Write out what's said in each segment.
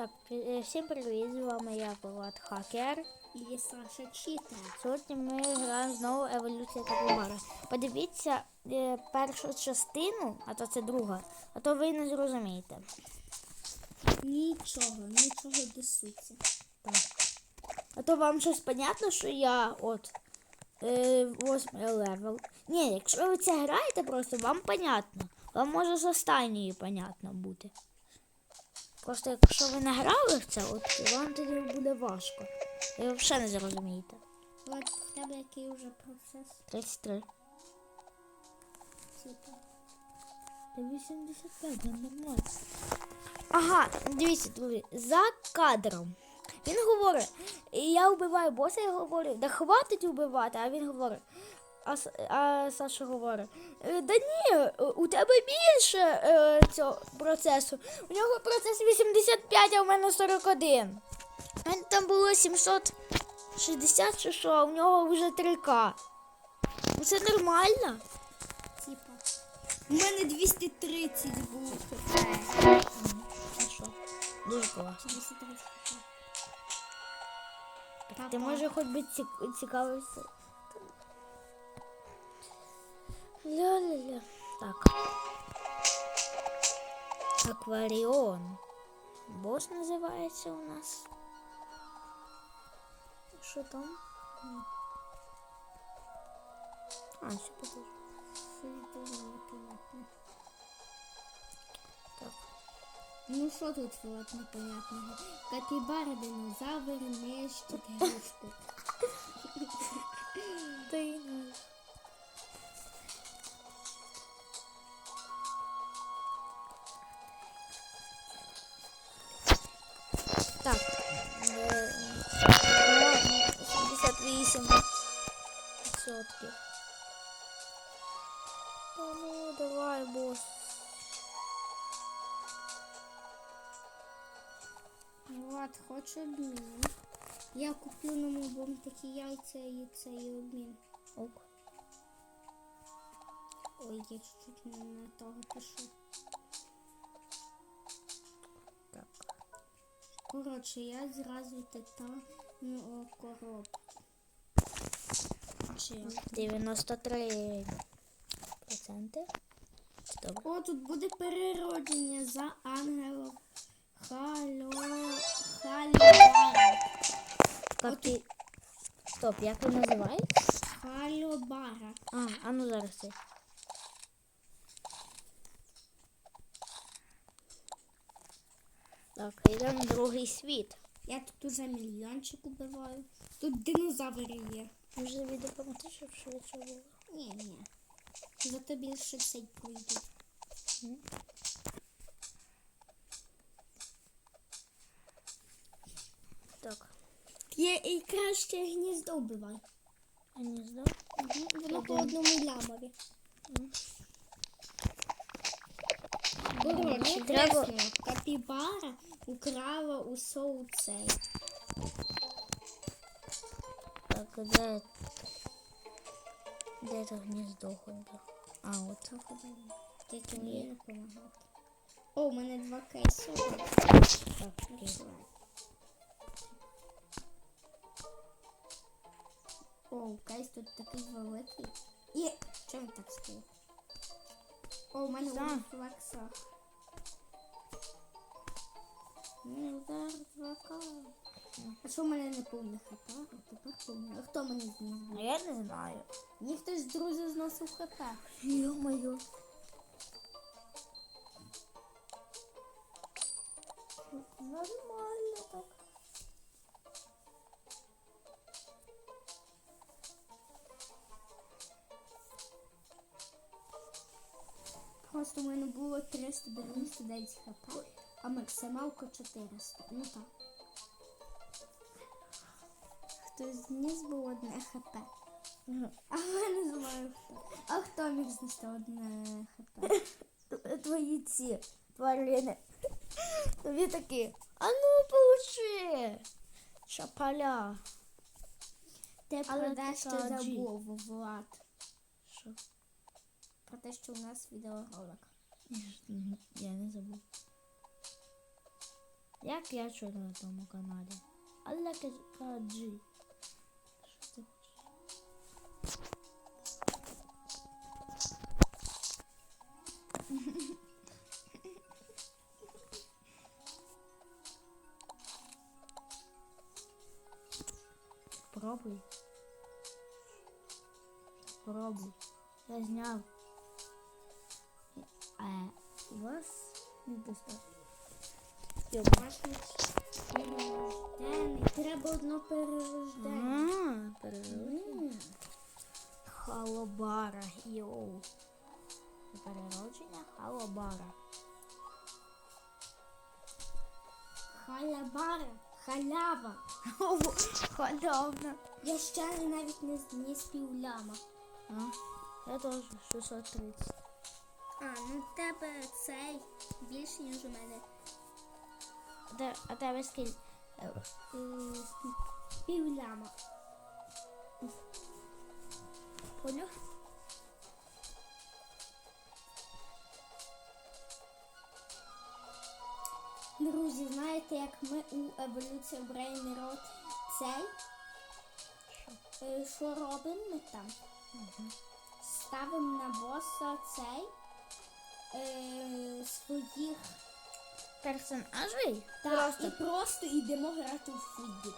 Так, е, всім привіт, з вами я Влад Хакер. І Саша Читер. Сьогодні ми граємо знову еволюція капібара. Подивіться е, першу частину, а то це друга, а то ви не зрозумієте. Нічого, нічого до суті. Так. А то вам щось понятно, що я от е, восьмий левел. Ні, якщо ви це граєте просто, вам понятно. Вам може з останньої понятно бути. Просто якщо ви не грали в це, от вам тоді буде важко. І ви взагалі не зрозумієте. От в тебе який вже процес? 33. Типу. Та 85, ну нормально. Ага, дивіться, друзі, за кадром. Він говорить, я вбиваю боса, я говорю, да хватить вбивати, а він говорить. А, а Саша говорить, «Е, да ні, у тебе більше е, цього процесу. У нього процес 85, а у мене 41. У мене там було 760 чи що, а у нього вже 3К. Ну це нормально. Типа. У мене 230 було. Що? Дуже класно. Ти може хоч би цікавився. Ля-ля-ля. Так. Акваріон. Бос називається у нас. Що там? А, все подожди. Що дуже непонятно. Так. Ну що тут Влад непонятного? Капібара, динозавр, меч, чотирушку. Та Влад, хочу обмін. Я куплю на мобом такі яйця і цей обмін. Ок. Ой, я чуть-чуть не на того пишу. Так. Коротше, я зразу титану коробку. Чи? 93 проценти. О, тут буде переродження за ангелом. Капі... Стоп, як він називається? Халюбара. А, а ну зараз це. Так, йдемо в другий світ. Я тут уже мільйончик убиваю. Тут динозаври є. Може тобі допомогти, щоб швидше було? Ні, ні. Зато більше цей пройду. М. Так, Є і краще гніздо вбивай. здав? Угу. Воно по одному лямові. Коротше, треба-. Капібара украла у соу цей. Так, а де... Де це гніздо ходив? А, от. Мені не допомагати. О, у мене два кейси. Так, окей. О, кейс тут такий великий. І чому так стоїть? О, у мене Що? у флексах. Не удар 2К. А що в мене не повне хп? А тепер повне. А хто мене зніс? А я не знаю. Мені хтось з друзів зносив хп. Ё-моё. Нормально Просто в мене було 399 хп, а максималка 400. Ну так. Хтось зніс було одне хп. А я не знаю хто. А хто міг знести одне хп? Твої ці тварини. Тобі такі. А ну получи. Шапаля. Ти про дещо забув, Влад. Те, що у нас відеоролик. Я не забув. Як я чую на тому каналі? Але кажи. Що ти хочеш? Пробуй. Пробуй. Я зняв. А у вас не достатньо. Перерождений. Треба одно перерождення. М, перерождення. Халабара, йоу. Переродження халабара. Халябара. Халява. Халявна. Я ще навіть не, не спів ляма. А, я теж 630. А, ну в тебе цей більше, ніж у мене. А А тебе скільки? Е, Е, Поняв? Друзі, знаєте, як ми у еволюції Brain Rot цей? Е, Що робимо ми там? Ставимо на боса цей е, своїх Персонажей? та, Просто і просто йдемо грати у футбол.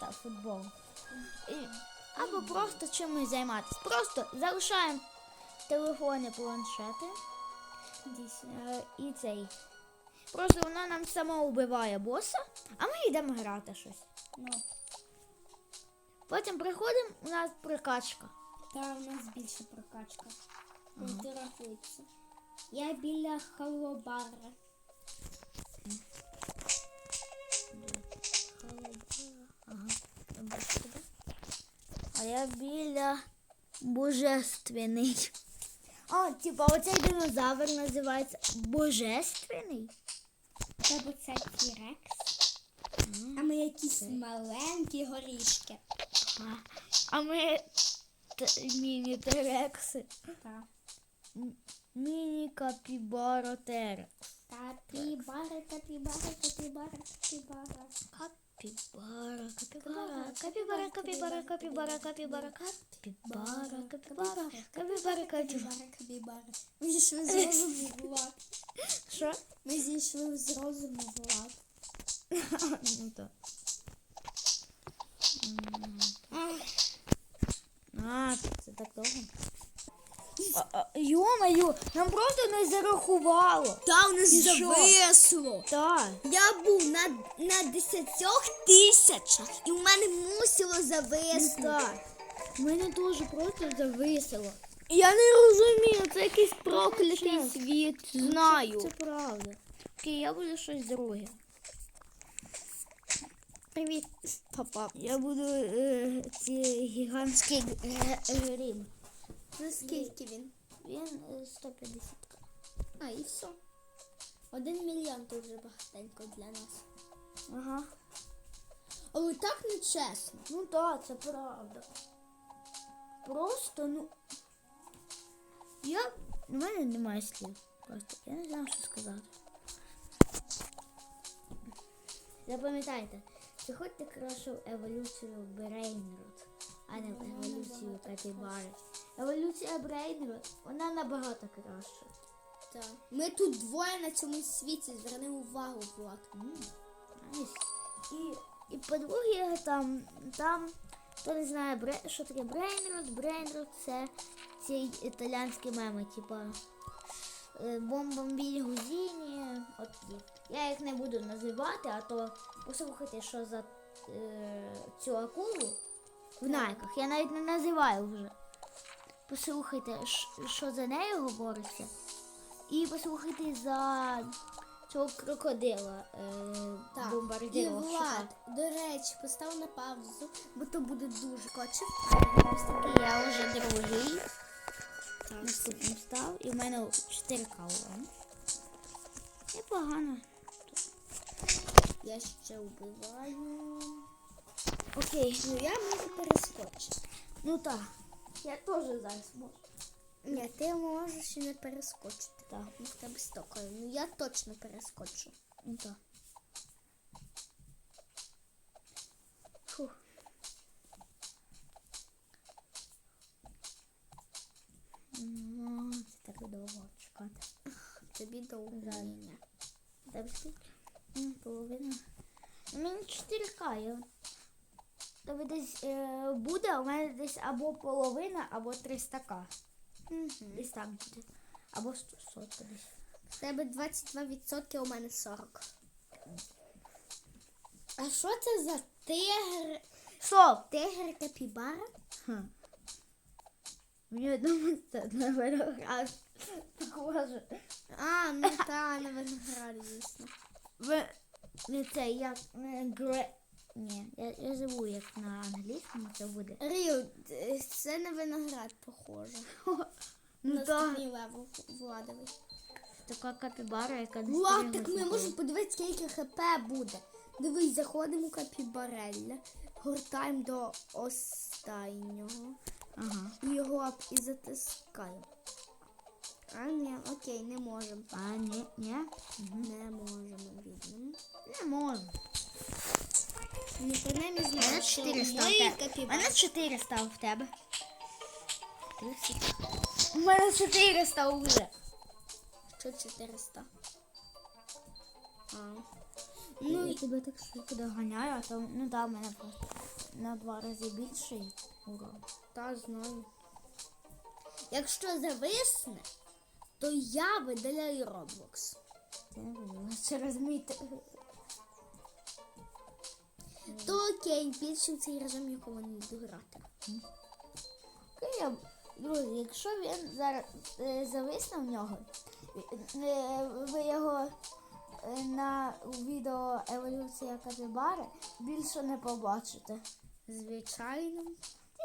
та футбол. І, або просто чимось займатися. Просто залишаємо телефони, планшети. Е, і цей. Просто вона нам сама убиває боса, а ми йдемо грати щось. Ну, Потім приходимо, у нас прокачка. та у нас більше прокачка. Не рахується. Я біля халобара. Ага. А я біля божественний. А, типа, оцей динозавр називається Божественний. Тебе це Тірекс. А ми якісь маленькі горішки. А, а ми міні-терекси. Так. Міні-капібара терекс. Капібара, капібара, капібара, капібара. Капібара, капібара, капібара, капібара, капібара, капібара, капібара, капібара, капібара, капібара. Капібара, капібара. Ми зійшли з розуму, Влад. Що? Ми зійшли з розуму, Влад. Ну так. А, це так довго. Йо-моє, нам просто не зарахувало. Та у нас зависло. Так. Я був на, на десятьох тисячах і в мене мусило зависнути. Так. Мене дуже просто зависило. Я не розумію, це якийсь проклятий світ. Знаю. Це, правда. Окей, я буду щось друге. Привіт, папа. Я буду е, ці гігантський г- грім. За скільки він? Він е, 150. А, і все. Один мільйон то вже багатенько для нас. Ага. Але так не чесно. Ну так, це правда. Просто, ну. Я. У мене немає слів. Просто я не знаю, що сказати. Запам'ятайте, краще в еволюцію Брейнрод, а не в еволюцію Капібари. Еволюція Брейнрод, вона набагато краща. Так. Ми тут двоє на цьому світі, зверни увагу, Влад. Найс. І, і по-друге, там, там, хто не знає, бре, що таке Брейнрод, Брейнрод це ці італійські меми, типа е, бомбомбілі гузіні, от. Я їх не буду називати, а то послухайте, що за е, цю акулу в найках. Я навіть не називаю вже. Послухайте, що за нею говориться. І послухайте за цього крокодила е, Так. І бомбардировщика. Влад, до речі, постав на паузу, бо то буде дуже коче. Я вже другий. Так. Наступний став. І в мене 4 каула. Непогано. Я ще вбиваю. Окей, ну я можу перескочити. Ну так. Я теж зараз можу. Ні, ти можеш і не перескочити. Так, ну в тебе стока. Ну я точно перескочу. Ну так. Фух. Ну, це так довго чекати. Тобі довго. Тобі скільки? Половина. У мене 4К, я Тобі десь е, буде, у мене десь або половина, або 300К. Десь там буде. Або 100 сотка десь. У тебе 22%, у мене 40. А що це за тигр? Що? Тигр капібара? Хм. Мені одному це не виноград. Похоже. А, ну та, на виноград, звісно. Ви не це як не гре. Ні, я, я живу як на англійському це буде. Ріо, е, це на виноград похоже. Ну так, левел Владовий. така капібара, яка не Влад, так ми можемо подивитися, скільки хп буде. Дивись, заходимо у капібарелля, гортаємо до останнього Ага. його і затискаємо. А, ні, окей, не можемо. А, ні, ні. Угу. Не можемо, бідному. Не можу. Ну, принаймні мене знаю, що 400 у в моєї тебе. У капібари. мене 400 в тебе. У мене 400 вже. Що 400? А. Ну, Ну, я тебе так швидко доганяю, а то, ну да, в мене просто на два рази більший урон. та знаю. Якщо зависне, то я видаляю Roblox. Це не видно через мій те- То окей, більше в цей режим ніколи не буду грати. Окей, Друзі, якщо він зараз е, зависне в нього, е, ви його е, на відео Еволюція Капібари більше не побачите. Звичайно.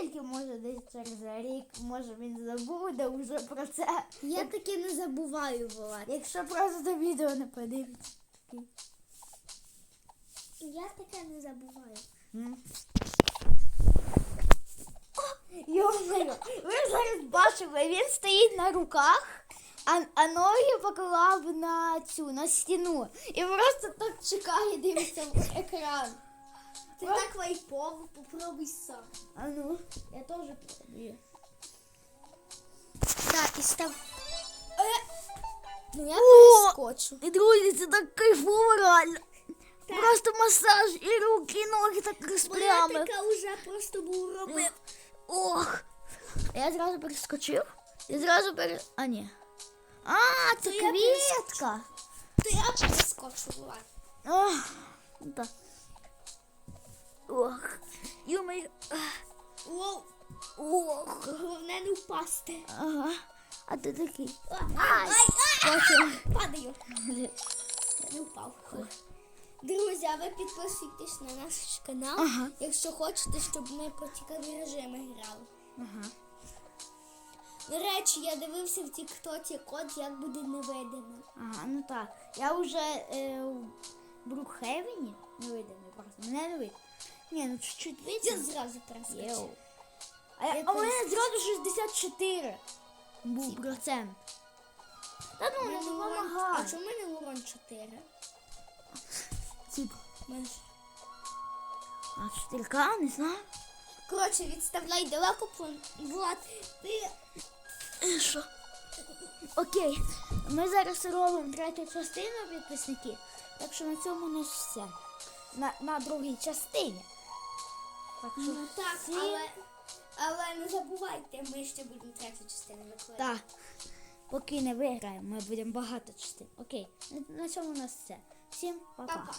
Тільки може десь через рік, може він забуде вже про це. Я таки не забуваю Влад. Якщо просто відео не подивиться. Я таке не забуваю. Йо-моє, ви зараз бачили, він стоїть на руках, а, а ноги поклав на цю, на стіну. І просто так чекає, дивиться в екран. Ти так вайпово, попробуй сам. А ну, я теж пробую. Так, і став. Ну я О! перескочу. І друзі, це так кайфово реально. Просто масаж і руки, і ноги так розпрямив. вже просто був робив. Ох. Я зразу перескочив. І зразу пере... А, ні. А, це То я квітка. То я перескочу, Влад. Ох, ну так. Ох. Юмий. Воу, Ох. головне не впасти. Ага. А ти такий. Ай, ай, падаю. Не впав. Друзі, а ви підписуйтесь на наш канал, Ага. якщо хочете, щоб ми про цікаві режими грали. Ага. До речі, я дивився в тіктоці код, як буде невидимо. Ага, ну так. Я вже е, в Брукхевені невидимий просто. Мене не видно. Ні, ну чуть-чуть Я видно. зразу перескочив. А, я, Я а у мене зразу 64 був процент. Та ну, не допомагай. А чому мене урон 4? Тип. Мене- А 4К, не знаю. Коротше, відставляй далеко, Влад, ти Е, Що? Окей, ми зараз робимо третю частину підписники. Так що на цьому нас все. На, на другій частині. Так що Ну так, всі- але, але не забувайте, ми ще будемо третю частину викладати. Так. Поки не виграємо, ми будемо багато частин. Окей, на, на цьому у нас все. Всім па-па. Па-па.